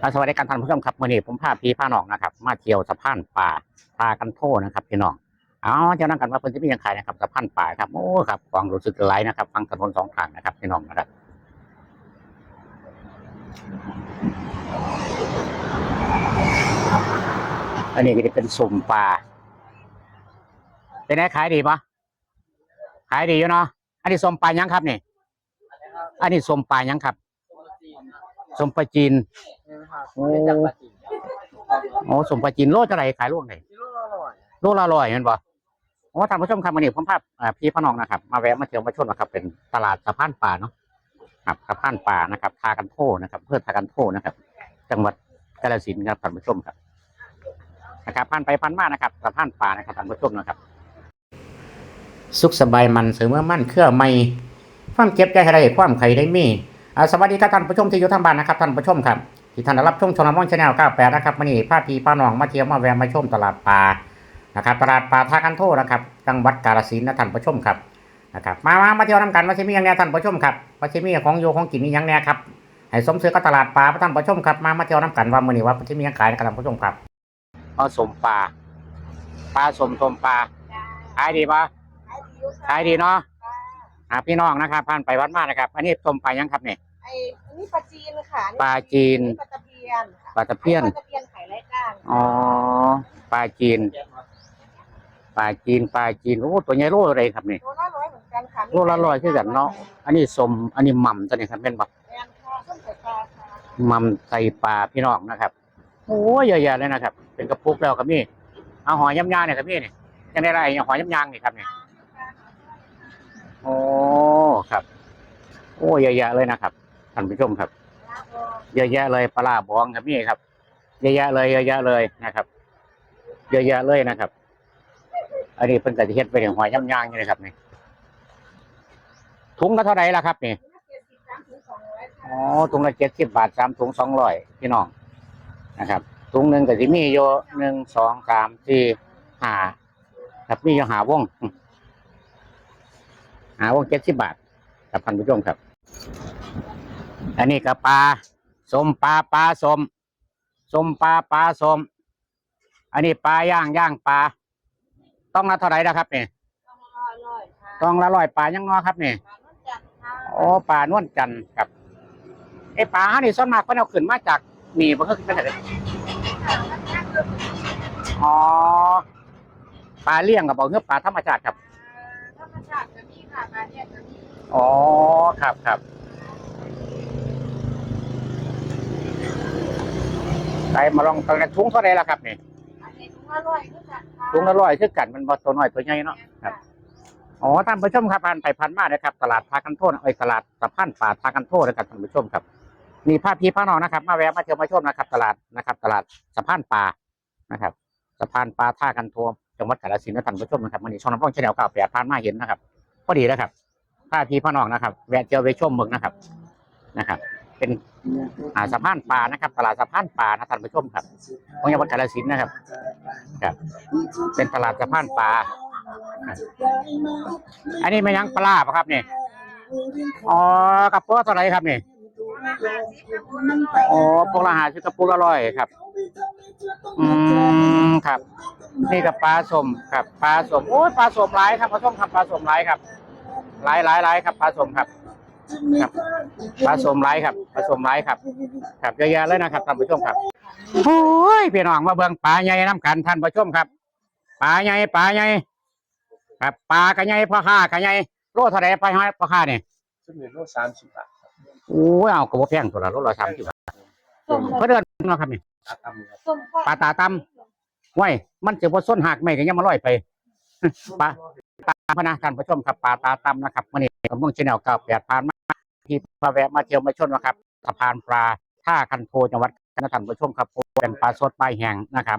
สวัสดีการท่านผู้ชมครับวันนี้ผมพาพี่พาน้องนะครับ มาเที่ยวสะพานป่าพากันโทนะครับพี่น้องเอาเจ้านั่งกันว่าเพิ่นจะมีหยังขายนะครับสะพานป่าครับโอ้ครับความรู้สึกหลนะครับ ฟังถนนสองข้างนะครับพี่น้องนะครับอันนี้ก็จะเป็นสุ่มปลาเป็นไงขายดีปะขายดีอยู่เนาะอันนี้ส้มปลายังครับนี่ อันนี้ส้มปลายังครับส้มปลาจีน โอ้โอ้สมปลาจีนโลเท่าไหร่ขายโลไหนโลละร้อยเห็นปะโอ้ท่านผู้ชมครับวันนี้ผมพาอ่าพี่พน้องนะครับ มาแวะมาเที่ยวมาชมนะครับเป็นตลาดสะพานป่าเนาะครับสะพานป่านะครับ ทากันโทนะครับ เพื่อทากันโทนะครับ จังหวัดกาฬสินธุ์ครับท่านผู้ชมครับนะครับผ่านไปผ่านมานะครับสะพานป่านะครับท่านผู้ชมนะครับ สุขสบายมันเสริมเมื่อมั่นเครื่อไม่ความเก็บใจอะไรความใครได้มีอ่าสวัสดีครับท่านผู้ชมที่อยู่ทางบ้านนะครับท่านผู้ชมครับ ที่ท่านได้รับชมชมรมว่องชาแนล98นะครับวันนี้พาพีพาน้องมาเที่ยวมาแวะมาชมตลาดปลานะครับตลาดปลาท่ากันโทนะครับจังหวัดกาฬสินธุ์นะท่านผู้ชมครับนะครับมามามาเที่ยวน้ำกันว่าชิมีอย่างแน่ท่านผู้ชมครับว่าชิมีของโยของกินนี่อย่างแน่ครับให้สมซื้อก็ตลาดปลาท่านผู้ชมครับมามาเที่ยวน้ำกันว่ามื้อนี้ว่าชิมีอย่างขายนะครับท่านผู้ชมครับเอาสมปลาปลาสมสมปลาขายดีปะขายดีเนาะอ่าพี่น้องนะครับผ่านไปวัดมานะครับ อันนี้สมปลายังครับเนี่ยไอ้อั นนี้ปลาจีนค่ะปลาจีน ปลาตะเพียนค่ะปลาตะเพียน ปลาตะเพียนไข่ไร้ก้างอ๋อ ปลาจีน ปลาจีน ปลาจีน โอ้ ตัวใหญ่โลอะไรครับนี่ โลละร้อยเหมือนกันค่ะโลละร้อยคือกันเนาะ อันนี้สม อันนี้หม่ำตัวนี้ครับเป็นแบบแอนค่ะส้มใส่ปลาค่ะหม่ำใส่ปลาพี่น้องนะครับ โอ้ยเยอะแยะเลยนะครับ เป็นกระปุกแล้วครับนี่ เอาหอยยำยางเนี่ยครับพี่นี่ยังได้ไรเอาหอยยำยางนี่ครับนี่โอ้ ครับ โอ้เยอะแยะเลยนะครับ ท่านผู้ชมครับเยอะแยะเลยปลาบองครับนี่ครับเยอะแยะเลยเยอะแยะเลยนะครับเยอะแยะเลยนะครับ อันนี้เป็นกระเทียมไปถึงหอยย่ำย่างนี่นะครับนี่ถุงละเท่าไหร่ละครับนี่อ๋อถุงละเจ็ดสิบบาทสามถุงสองร้อยพี่น้องนะครับถุงหนึ่งก็จะมีโยหนึ่งสองสามสี่ห้าครับมีโยหาวงหาวงเจ็ดสิบบาทครับท่านผู้ชมครับ อันนี้ก็ปลาสมปลาปลาสมสมปลาปลาสม อันนี้ปลาย่างย่างปลาต้องละเท่าไหร่นะครับนี่ต้องร้อยร้อยค่ะต้องละร้อยปลายังงอครับนี่ปลานุ่นจัดค่ะโอ้ปลานวลจันทร์ครับไอ้ปลาฮะนี่ส่วนมากเพิ่นเอาขึ้นมาจากนี่บ่คือขึ้นมาจากไหนอ๋อปลาเลี้ยงกับบ่คือปลาธรรมชาติครับธรรมชาติจะมีค่ะปลาเนี่ยจะมีอ๋อครับครับ ไปมาลองตอนนี้ถุงเท่าไหร่ล่ะครับนี่อันนี้ถุงละร้อยคือกันค่ะถุงละร้อยคือกันมันบ่ตัวน้อยตัวใหญ่เนาะครับอ๋อท่านผู้ชมครับผ่านไปผ่านมานะครับ ตลาดพากันโทษไอ้ยตลาดสะพานป่าพากันโทษนะครับท่านผู้ชมครับ มีภาพพี่พาน้องนะครับ มาแวะมาเที่ยวมาชมนะครับ ตลาดนะครับ ตลาดสะพานป่านะครับสะพานป่าท่ากันโทมจังหวัดกาฬสินธุ์นะท่านผู้ชมนะครับวันนี้ช่องน้ำพ้องชาแนลเก้าแปดผ่านมาเห็นนะครับพอดีนะครับภาพพี่พาน้องนะครับ แวะเที่ยวไปชมเมืองนะครับนะครับ เป็นอ่าสะพานป่านะครับ ตลาดสะพานป่านะท่านผู้ชมครับของจังหวัดกาฬสินธุ์นะครับครับ เป็นตลาดสะพานป่าอันนี้ไม่ยังปลาปะครับนี่อ๋อกระปุกละเท่าไหรครับนี่อ๋อพวกละหาชื่อกระปุกละร้อยครับ อืมครับ นี่กับปลาสมครับปลาสมโอ้ยปลาสมหลายครับปลาส้มครับปลาสมหลายครับหลายหลายหลายครับปลาสมครับ ครับปลาสมหลายครับปลาสมหลายครับ ครับเยอะแยะเลยนะครับท่านผู้ชมครับโอ้ยพี่น้องมาเบิ่งปลาใหญ่น้ำกันท่านผู้ชมครับปลาใหญ่ปลาใหญ่ครับปลากระใหญ่พ่อค้ากระใหญ่โลเท่าไหร่ปลาห้อยพ่อค้าเนี่ยซึ่งเป็นโลสามสิบบาทโอ้ยเอากระบอกแพงตัวละโลละสามสิบบาทส้มเขาเดินเนาะครับนี่ตาตำครับส้มปลาตาตำไว้มันจะบ่ส้นหักไม่ก็ยังมาลอยไป ปลาตาพนะท่านผู้ชมครับปลาตาตำนะครับวันนี้ผมมุ่งชแนลเก้าแปดผ่านมาที่มาแวะมาเที่ยวมาชมนะครับสะพานปลาท่าคันโทจังหวัดนธุ์ท่านผู้ชมครับเป็นปลาสดปลาแห้งนะครับ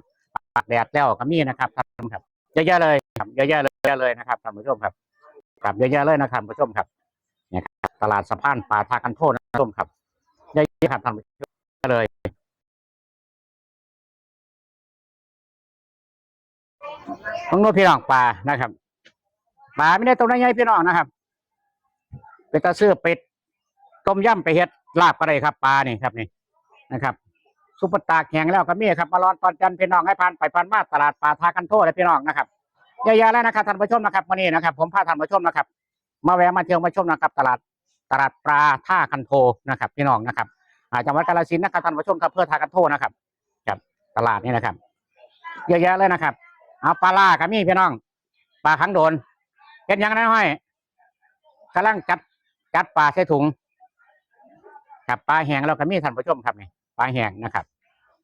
ปลาแดดแล้วก็มีนะครับท่านผู้ชมครับเยอะแยะเลยครับเยอะแยะเลยเยอะเลยนะครับท่านผู้ชมครับครับเยอะแยะเลยนะครับผู้ชมครับเนี่ยครับตลาดสะพานปลาท่าคันโทนะท่านผู้ชมครับเยอะแยะครับท่านผู้ชมเยอะเลย ต้องนู้พี่น้องปลานะครับปลาไม่ได้ตัวน้อยใหญ่พี่น้องนะครับเป็นตาเสื้อเป็ดต้มยำไปเฮ็ดลาบก็ได้ครับปลานี่ครับนี่นะครับซุปเปอร์ตาแข็งแล้วก็มีครับมาลอนตอนจันพี่น้องให้ผ่านไปผ่านมาตลาดป่าทากันโทษเลยพี่น้องนะครับเยอะๆแล้วนะครับท่านผู้ชมนะครับวันนี้นะครับ ผมพาท่านผู้ชมนะครับ มาแวะมาเที่ยวมาชมนะครับ ตลาดตลาดปลาท่าคันโทนะครับ พี่น้องนะครับอาจังหวัดกาฬสินธุ์นะครับท่านผู้ชมครับเพื่อทากันโทนะครับครับ ตลาดนี้นะครับ เยอะแยะเลยนะครับ เอาปลาล่ากับมีพี่น้อง ปลาขังโดนเป็นยังไงห้อยกำลังจัดจัดปลาใส่ถุงครับปลาแห้งเราก็มีท่านผู้ชมครับนี่ปลาแห้งนะครับ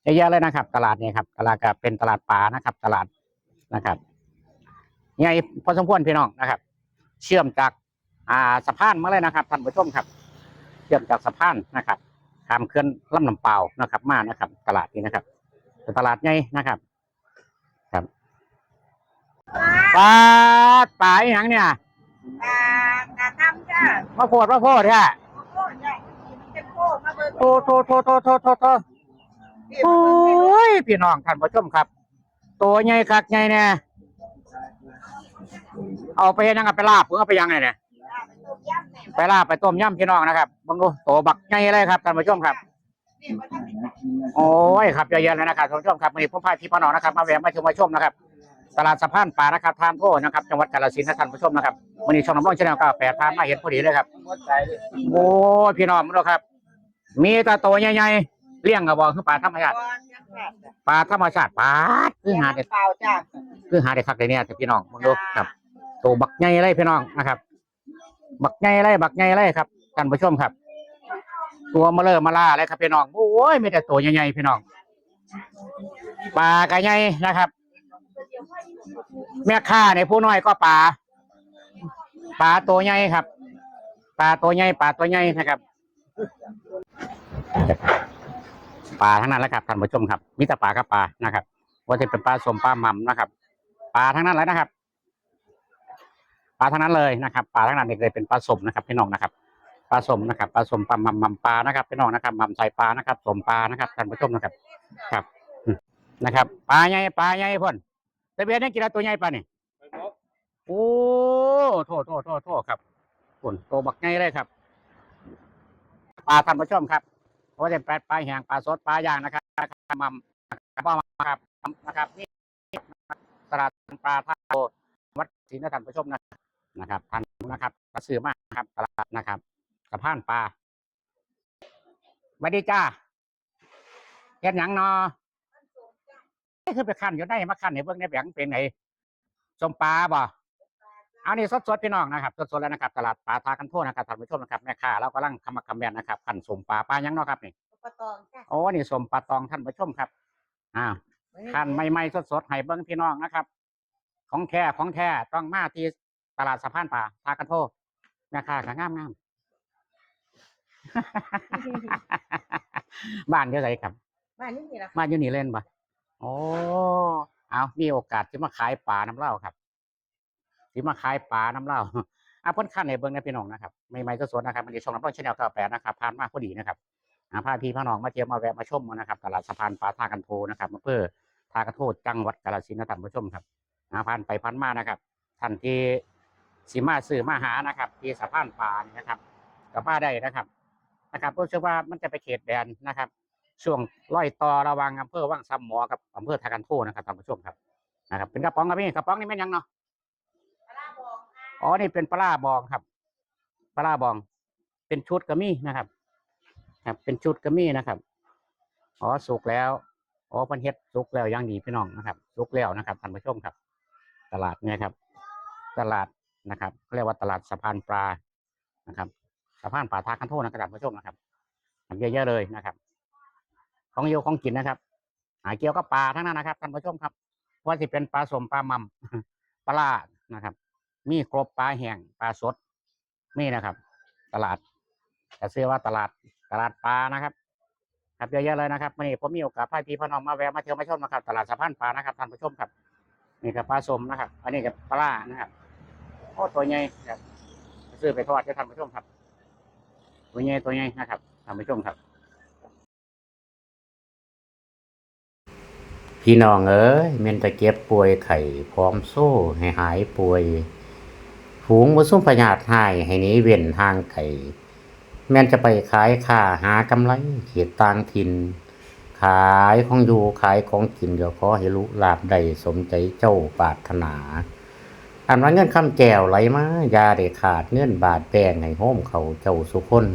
เยอะเลยนะครับ ตลาดนี้ครับ ตลาดก็เป็นตลาดปลานะครับ ตลาดนะครับใหญ่พอสมควรพี่น้องนะครับ เชื่อมจากอ่าสะพานมาเลยนะครับท่านผู้ชมครับ เชื่อมจากสะพานนะครับข้ามเขื่อนลำน้ำเปล่านะครับ มานะครับ ตลาดนี้นะครับเป็นตลาดใหญ่นะครับ ปลาปลาอหย่างเนี่ยปลากระทำจ้ามาโพดมาโพดเนี่ยโอ้โหใหญ่มันเป็นโคมาเบิ่งโทโทโทโทโทโทโทโอ้ยพี่น้องท่านผู้ชมครับตัวใหญ่คักใหญ่เนี่ยเอาไปยังไงไปลาบหรือเอาไปยังไงเนี่ยไปลาบไปต้มยำพี่น้องนะครับเบังดูโตบักใหญ่เลยครับท่านผู้ชมครับนี่มันจะเป็นโอ้ยครับเยอะแยะเลยนะครับท่านผู้ชมครับวันนี้ผมพาพี่พ่อน้องนะครับ มาแวะมาชมมาชมนะครับ ตลาดสะพานป่านะครับทานโทษนะครับ จังหวัดกาฬสินธุ์นะท่านผู้ชมนะครับวันนี้ช่องน้ำร้อนชาแนลก็แปดพามาเห็นพอดีเลยครับ โอ้ยพี่น้องมาครับ มีแตาโตใหญ่ๆเลี้ยงกระบอกคือปลาธรรมชาติปลาธรรมชาติปลาคือหาเด็ดเปล่าจ้าคือหาเด็ดคักเลยเนี่ยแต่พี่น้องมาดูครับโตบักใหญ่เลยพี่น้องนะครับ บักใหญ่เลยบักใหญ่เลยครับท่านผู้ชมครับ ตัวมาเลอมาล่าเลยครับพี่น้องโอ้ยมีแต่ตัวใหญ่ๆพี่น้องปลากระใหญ่นะครับ แม่ค้าในผู้น้อยก็ปลาปลาตัวใหญ่ครับปลาตัวใหญ่ปลาตัวใหญ่นะครับปลาทั้งนั้นแหละครับท่านผู้ชมครับมีแต่ปลากับปลานะครับว่าจะเป็นปลาสมปลาหม่ำนะครับปลาทั้งนั้นเลยนะครับปลาทั้งนั้นเลยนะครับปลาทั้งนั้นเลยเป็นปลาสมนะครับพี่น้องนะครับปลาสมนะครับปลาสมปลาหม่ำหม่ำปลานะครับพี่น้องนะครับหม่ำใส่ปลานะครับสมปลานะครับท่านผู้ชมนะครับ ครับนะครับปลาใหญ่ปลาใหญ่พ่น ทะเบียนนี่กี่ตัวใหญ่ปลานี่โอ้โทษโทษโทษโทษครับพ่นโตบักใหญ่เลยครับปลาท่านผู้ชมครับเพราะว่าจะแปดปลาแห้งปลาสดปลาย่างนะครับหม่ำนะครับครับนะครับนี่ตลาดปลาท่าโตวัดศรีนครท่านผู้ชมนะครับนะครับท่านนะครับกระสือมากครับตลาดนะครับสะพานปลาสวัสดีจ้าเฮ็ดหยังนอนี่ คือไปขั้นอยู่ได้มาขั้นในเบื้องในแบงเป็นไงสมปลาบ่เอานี่สดๆพี่น้องนะครับสดๆแล้วนะครับตลาดปลาทากันโทษนะครับท่านผู้ชมนะครับแม่ค้าเรากำลังคำมักคำแบนนะครับขั้นสมปลาปลาหยังเนาะครับนี่ปลาตองจ้าโอ้นี่สมปลาตองท่านผู้ชมครับอ้าวขั้นใหม่ๆสดๆให้เบิ้งพี่น้องนะครับ ของแท้ของแท้ต้องมาที่ตลาดสะพานปลาทากันโทษแม่ค้าก็งามๆบ้านเดี๋ยวไหนครับบ้านนี้นี่แหละบ้านอยู่นี่เล่นปะโอ้เอามีโอกาสที่มาขายปลาน้ำเหล้าครับที่มาขายปลาน้ำเหล้าอะเพ้นขั้นในเบิ้องนพี่น้องนะครับไม่ไม่สดๆนะครับมันจะช่องน้ำร้อนชแนลต่อแปดนะครับผ่านมาพอดีนะครับอ่าพาพี่พาน้องมาเที่ยวมาแวะมาชมนะครับตลาดสะพานปลาท่ากันโทนะครับอำเภอท่ากระโทจังหวัดกาฬสินธุ์นะท่านผู้ชมครับอ่าผ่านไปผ่านมานะครับท่านที่สีมาสื่อมาหานะครับ ที่สะพานปลานี่นะครับกับมาได้นะครับนะครับรู้สึกว่ามันจะไปเขตแดนนะครับ ช่วงร้อยต่อระหวังอำเภอว่างซ้ำหมอกับอำเภอทากันโทนะครับท่านผู้ชมครับนะครับ เป็นกระป๋องครับพี่กระป๋องนี่แม่นยังเนาะปลาบองค่ะอ๋อนี่เป็นปลาร้าบองครับปลาร้าบอง เป็นชุดกระมี่นะครับ ครับ เป็นชุดกระมี่นะครับอ๋อสุกแล้วอ๋อเพันเฮ็ดสุกแล้วอย่างดีพี่น้องนะครับสุกแล้วนะครับท่านผู้ชมครับ ตลาดเนี่ยครับ ตลาดนะครับเขาเรียกว่าตลาดสะพานปลานะครับสะพานปลาทากันโทนะครับท่านผู้ชมนะครับทำเยอะๆเลยนะครับ ของโยของกินนะครับหาเกี่ยวกับปลาทั้งนั้นนะครับท่านผู้ชมครับว่าสิเป็นปลาสมปลาหมัมปลาลานะครับ มีครบปลาแห้งปลาสดมีนะครับ ตลาดแต่เชื่อว่าตลาดตลาดปลานะครับ ครับเยอะๆเลยนะครับวันนี้ผมมีโอกาสพาพี่พาน้องมาแวะมาเที่ยวมาชมนะครับ ตลาดสะพานปลานะครับท่านผู้ชมครับ นี่กับปลาสมนะครับ อันนี้กับปลานะครับโอ้ตัวใหญ่ครับซื้อไปทอดให้ท่านผู้ชมครับ ตัวใหญ่ตัวใหญ่นะครับท่านผู้ชมครับ พี่น้องเอ้ยเมนตะเก็บป่วยไข่พร้อมโซ่ให้หายป่วย ฝูงบ่ซุ่มพยาธิหายให้นี้เว้นทางไก่แม่นจะไปขายค่าหากำไรเขียต่างถิ่น ขายของอยู่ขายของกินเดี๋ยวขอให้รู้ลาบใดสมใจเจ้าปรารถนา อันว่าเงินคำแจวไหลมายาเด็ดขาดเงินบาทแดงให้โฮมเขาเจ้าสุคน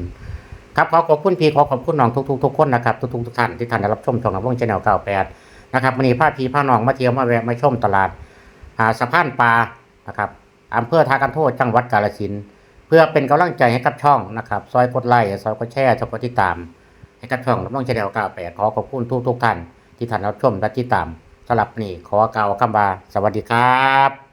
ครับขอขอบคุณพี่ขอขอบคุณน้องทุกๆทุกคนนะครับทุกๆทุกท่านที่ท่านได้รับชมช่องของวงชแนล98 นะครับวันนี้พาพีผ้านองมาเที่ยวมาแวะมาชมตลาดหาสะพานปลานะครับอำเภอทากันโทษจังหวัดกาฬสินเพื่อเป็นกำลังใจให้กับช่องนะครับซอยกดไลค์ซอยกดแชร์ซอยกดติดตาม ให้กับช่องต้องชแนล98ขอขอบคุณทุกทุกท่านที่ท่านรับชมและติดตามสำหรับนี้ขอกล่าวคำว่าสวัสดีครับ